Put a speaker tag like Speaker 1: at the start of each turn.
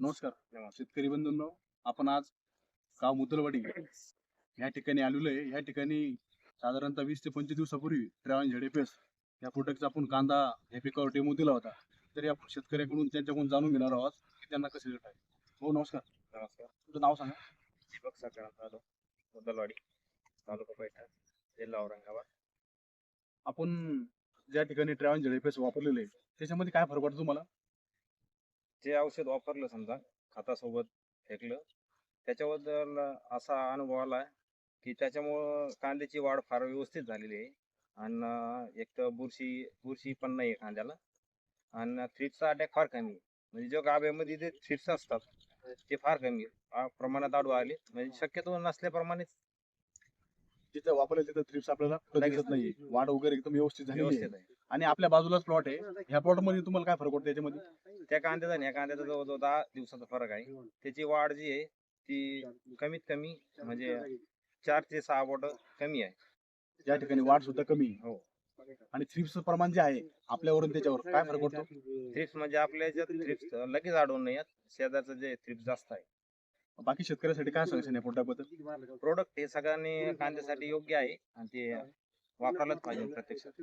Speaker 1: नमस्कार. शेतकरी बंधूंनो आपण आज गाव मुदलवाडी या ठिकाणी आलेलो आहे. या ठिकाणी साधारणतः वीस ते पंचवीस दिवसापूर्वी ट्रॅव्हन झेडेपेस या प्रोडक्टचा आपण कांदा या पिकावर डेमो दिला होता. तरी आपण शेतकऱ्याकडून त्यांच्याकडून जाणून घेणार आहोत की त्यांना कसे रिझल्ट आहे. हो नमस्कार.
Speaker 2: नमस्कार.
Speaker 1: तुमचं नाव सांगा.
Speaker 2: दीपक सकाराम जाधव मुदलवाडी तालुका पैठण जिल्हा औरंगाबाद.
Speaker 1: आपण ज्या ठिकाणी ट्रॅव्हन झेडेपेस वापरलेले आहे त्याच्यामध्ये काय फरक वाटतो तुम्हाला?
Speaker 2: जे औषध वापरलं समजा खतासोबत फेकलं त्याच्याबद्दल असा अनुभव आला की त्याच्यामुळं कांद्याची वाढ फार व्यवस्थित झालेली आहे. आणि एक तर बुरशी बुरशी पण नाही आहे कांद्याला. आणि थ्रिप्सचा अटॅक फार कमी आहे. म्हणजे जो गाभ्यामध्ये जे थ्रिप्स असतात ते फार कमी प्रमाणात आढळून आले. म्हणजे शक्यतो नसल्याप्रमाणे
Speaker 1: जिथं वापरले तिथं थ्रिप्स आपल्याला दिसत नाही. वाढ वगैरे एकदम व्यवस्थित आहे.
Speaker 2: व्यवस्थित आहे.
Speaker 1: आणि आपल्या बाजूलाच प्लॉट आहे. ह्या प्लॉटमध्ये तुम्हाला काय फरक वाटतो त्याच्यामध्ये?
Speaker 2: त्या कांद्याचा आणि ह्या कांद्याचा जवळजवळ दहा दिवसाचा फरक आहे. त्याची वाढ जी आहे ती कमीत कमी म्हणजे चार ते सहा बोट कमी आहे.
Speaker 1: या ठिकाणी वाढ सुद्धा कमी आहे.
Speaker 2: हो.
Speaker 1: आणि थ्रिप्स प्रमाण जे आहे आपल्यावरून त्याच्यावर काय फरक पडतो
Speaker 2: थ्रिप्स म्हणजे आपल्या याच्यात थ्रिप्स लगेच आढळून नाही येत. शेजारचं जे थ्रिप्स जास्त आहे.
Speaker 1: बाकी शेतकऱ्यासाठी काय सांगायचं या प्रोडक्टबद्दल?
Speaker 2: प्रोडक्ट हे सगळ्यांनी कांद्यासाठी योग्य आहे. आणि ते वापरायलाच पाहिजे प्रत्यक्षात.